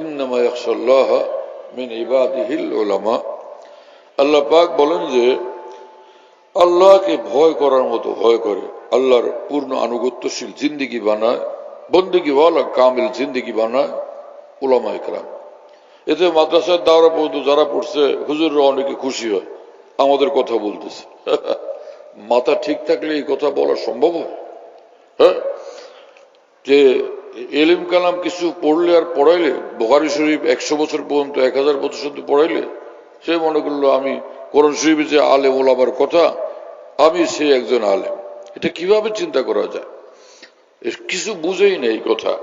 ইন্নামা ইয়াখশাল্লাহ মিন ইবাদিহিল উলামা আল্লাহ পাক বলেন যে, আল্লাহকে ভয় করার মতো ভয় করে, আল্লাহর পূর্ণ আনুগত্যশীল জিন্দিগি বানায় বন্দিগি ওয়ালা কামিল জিন্দিগি বানায় উলামা ইকরাম। এতে মাদ্রাসার দাওরা পর্যন্ত যারা পড়ছে, হুজুররা অনেকে খুশি হয়, আমাদের কথা বলতেছে। মাথা ঠিক থাকলে এই কথা বলা সম্ভব হয়? হ্যাঁ? যে এলিম কালাম কিছু পড়লে আর পড়াইলে বোহারি শরীফ একশো বছর পর্যন্ত, এক হাজার বছর শুধু পড়াইলে, সে মনে করল আমি কোরআন শরীফে যে আলেম ওলামার কথা, আমি সে একজন আলেম। এটা কীভাবে চিন্তা করা যায়? কিছু বুঝেই নেই কথা।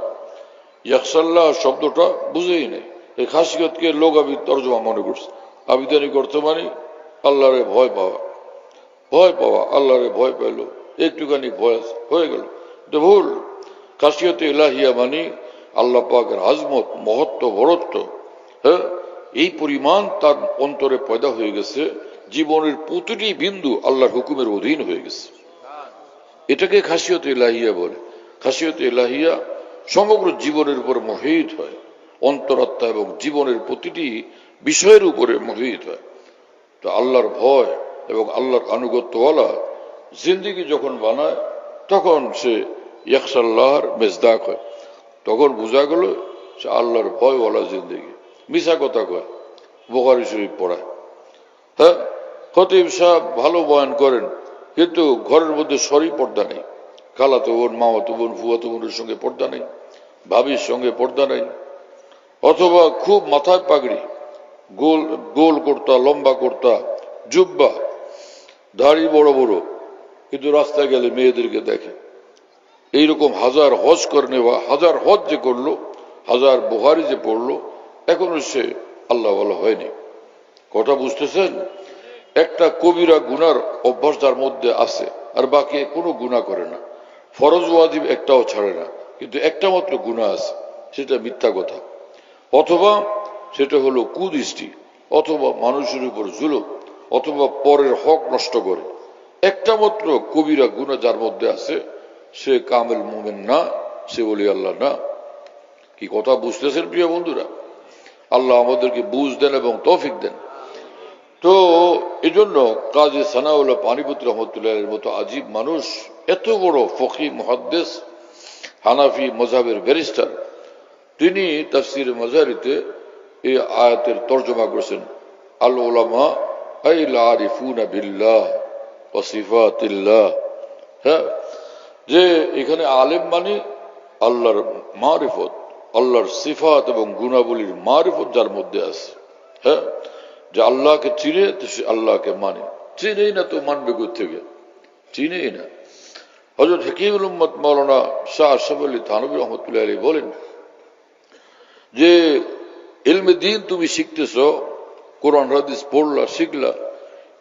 ইয়াকসাল্লাহ শব্দটা বুঝেই নেই। এই খাসিয়তকে লোক আমি তর্জমা মনে করছে। আবিধানিক অর্থ মানে আল্লাহরে ভয় পাওয়া। ভয় পাওয়া, আল্লাহরে ভয় পেল। একটুখানি ভয় হয়ে গেল। এটা ভুল। খাসিয়তে ইলাহিয়া মানে আল্লাহ পাকের আজমত, মহত্ব, বরত্ব হ্যাঁ? এই পরিমাণ তার অন্তরে পয়দা হয়ে গেছে, জীবনের প্রতিটি বিন্দু আল্লাহর হুকুমের অধীন হয়ে গেছে। এটাকে খাসিয়ত ইলাহিয়া বলে। খাসিয়ত ইলাহিয়া সমগ্র জীবনের উপর মোহিত হয়। অন্তরাত্মা এবং জীবনের প্রতিটি বিষয়ের উপরে মোহিত হয়। তো আল্লাহর ভয় এবং আল্লাহর আনুগত্যওয়ালা জিন্দিগি যখন বানায়, তখন সে ইয়াকসাল্লাহর মেজদাক হয় তখন বোঝা গেল সে আল্লাহর ভয়ওয়ালা জিন্দিগি। মিশা কথা কয়, বোখারি শরীফ পড়ায়। হ্যাঁ খতিব সাহেব ভালো বয়ান করেন, কিন্তু ঘরের মধ্যে সরি পর্দা নেই। খালাতো বোন, মামাতো বোন, ফুয়াতো বোনের সঙ্গে পর্দা নেই, ভাবির সঙ্গে পর্দা নেই। অথবা খুব মাথায় পাগড়ি, গোল গোল করতা, লম্বা করতা, জুব্বা, দাড়ি বড় বড়, কিন্তু রাস্তায় গেলে মেয়েদেরকে দেখে। এইরকম হাজার হজ করে নেওয়া, হাজার হজ যে করল, হাজার বুহারি যে পড়ল, এখনও সে আল্লাহ বলা হয়নি। কথা বুঝতেছেন? একটা কবিরা গুনার অভ্যাস যার মধ্যে আছে, আর বাকি কোনো গুণা করে না। ফরজ ওয়াজিব একটাও ছাড়ে না, কিন্তু একটা মাত্র গুণা আছে, সেটা মিথ্যা কথা। অথবা সেটা হলো কুদৃষ্টি, অথবা মানুষের উপর জুলুম, অথবা পরের হক নষ্ট করে। একটা মাত্র কবিরা গুণা যার মধ্যে আছে সে কামেল মোমেন না, সে বলি আল্লাহ না। কি কথা বুঝতেছেন প্রিয় বন্ধুরা? আল্লাহ আমাদেরকে বুঝ দেন এবং তৌফিক দেন। তো এই জন্য কাজী সানাউল্লাহ পানিপুত্র রহমতুল্লাহের মতো আজীব মানুষ, এত বড় ফকি মহাদ্দেশ হানাফি মজাবের ব্যারিস্টার, তিনি তাফসির মজারিতে এই আয়াতের তর্জমা করেছেন। আল ওলামা আইল আরিফুনা বিল্লাহ ওয়া হ্যাঁ? যে এখানে আলেম মানে আল্লাহর মারিফত, আল্লাহর সিফাত এবং গুণাবলীর মারিফত যার মধ্যে আছে। হ্যাঁ? যে আল্লাহকে চিনে, তো সে আল্লাহকে মানে। চিনেই না তো মানবে থেকে চিনেই না। হজরত হাকিমুল উম্মদ মৌলানা শাহ আশরাফ আলী থানবী রহমতুল্লাহ আলী বলেন যে এলমে দিন তুমি শিখতেছ, কোরআন, হাদিস পড়লা, শিখলা,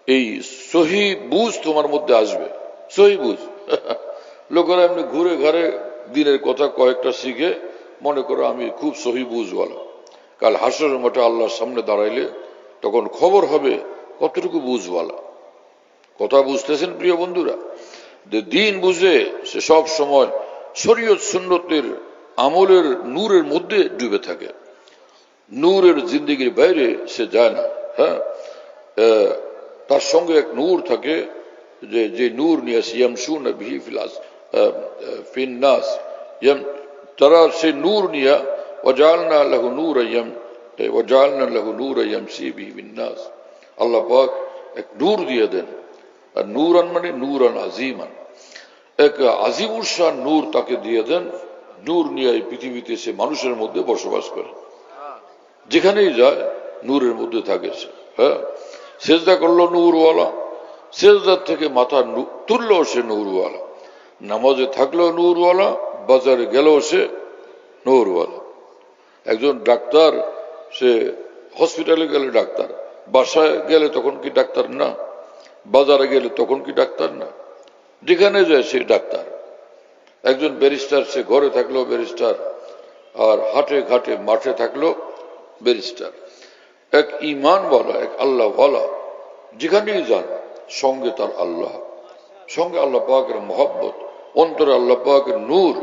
এই সহি বুঝ তোমার মধ্যে আসবে। সহি বুঝ। লোকেরা এমনি ঘুরে ঘাড়ে দিনের কথা কয়েকটা শিখে, মনে করো আমি খুব সহি বুঝওয়ালা। কাল হাসর মঠে আল্লাহর সামনে দাঁড়াইলে তখন খবর হবে কতটুকু বুঝওয়ালা। কথা বুঝতেছেন প্রিয় বন্ধুরা? যে দিন বুঝে সে সব সময় শরীয়ত সুন্নতের আমলের নূরের মধ্যে ডুবে থাকে। নূরের জিন্দিগির বাইরে সে যায় না হ্যাঁ? তার সঙ্গে এক নূর থাকে যে যে নূর নিয়ে ইয়ামসুন বিহি ফিলাস ফিন্নাস, ইয়াম তারা সে নূর নিয়ে ওজালনা লাহু নূর ইয়াম ওজালনা লাহু নূর ইয়ামসি বিহি ফিন্নাস। আল্লাহ পাক এক নূর দিয়ে দেন। আর নূরান মানে নূরান আজিমান। এক আজিমুর শাহ নূর তাকে দিয়ে দেন নূর নিয়ে এই পৃথিবীতে সে মানুষের মধ্যে বসবাস করে। যেখানেই যায়, নূরের মধ্যে থাকে সে। হ্যাঁ? সেজদা করল নূরওয়ালা, সেজদার থেকে মাথা তুললো সে নূরওয়ালা। নামাজে থাকলেও নূরওয়ালা, বাজারে গেলেও সে নূরওয়ালা। একজন ডাক্তার, সে হসপিটালে গেলে ডাক্তার। বাসায় গেলে তখন কি ডাক্তার না? বাজারে গেলে তখন কি ডাক্তার না? যেখানে যায় সে ডাক্তার। একজন ব্যারিস্টার সে ঘরে থাকলেও ব্যারিস্টার আর হাটে ঘাটে মাঠে থাকলেও ব্যারিস্টার এক ইমান বলা এক আল্লাহ বলা যেখানেই যান, সঙ্গে তার আল্লাহ। সঙ্গে আল্লাহ পাকের মহব্বত। অন্তরে আল্লাহ পাকের নূর,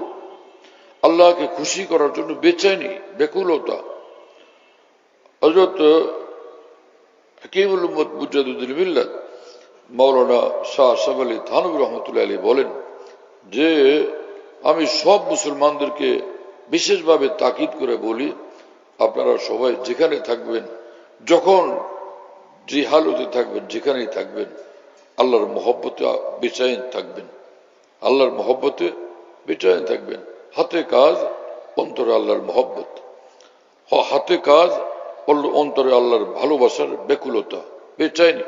আল্লাহকে খুশি করার জন্য বেচাইনি বেকুলতা। হজরত মিল্লাত মৌলানা শাহ সাব আলী থানবী রহমতুল্লাহ আলী বলেন যে, আমি সব মুসলমানদেরকে বিশেষভাবে তাকিদ করে বলি, আপনারা সবাই যেখানে থাকবেন, যখন যে হালতে থাকবেন, যেখানেই থাকবেন, আল্লাহর মহব্বতে বেচাইন থাকবেন। আল্লাহর মহব্বতে বেচাইন থাকবেন। হাতে কাজ, অন্তরে আল্লাহর মহব্বত। হাতে কাজ অন্তরে আল্লাহর ভালোবাসার বেকুলতা বেচাইনি।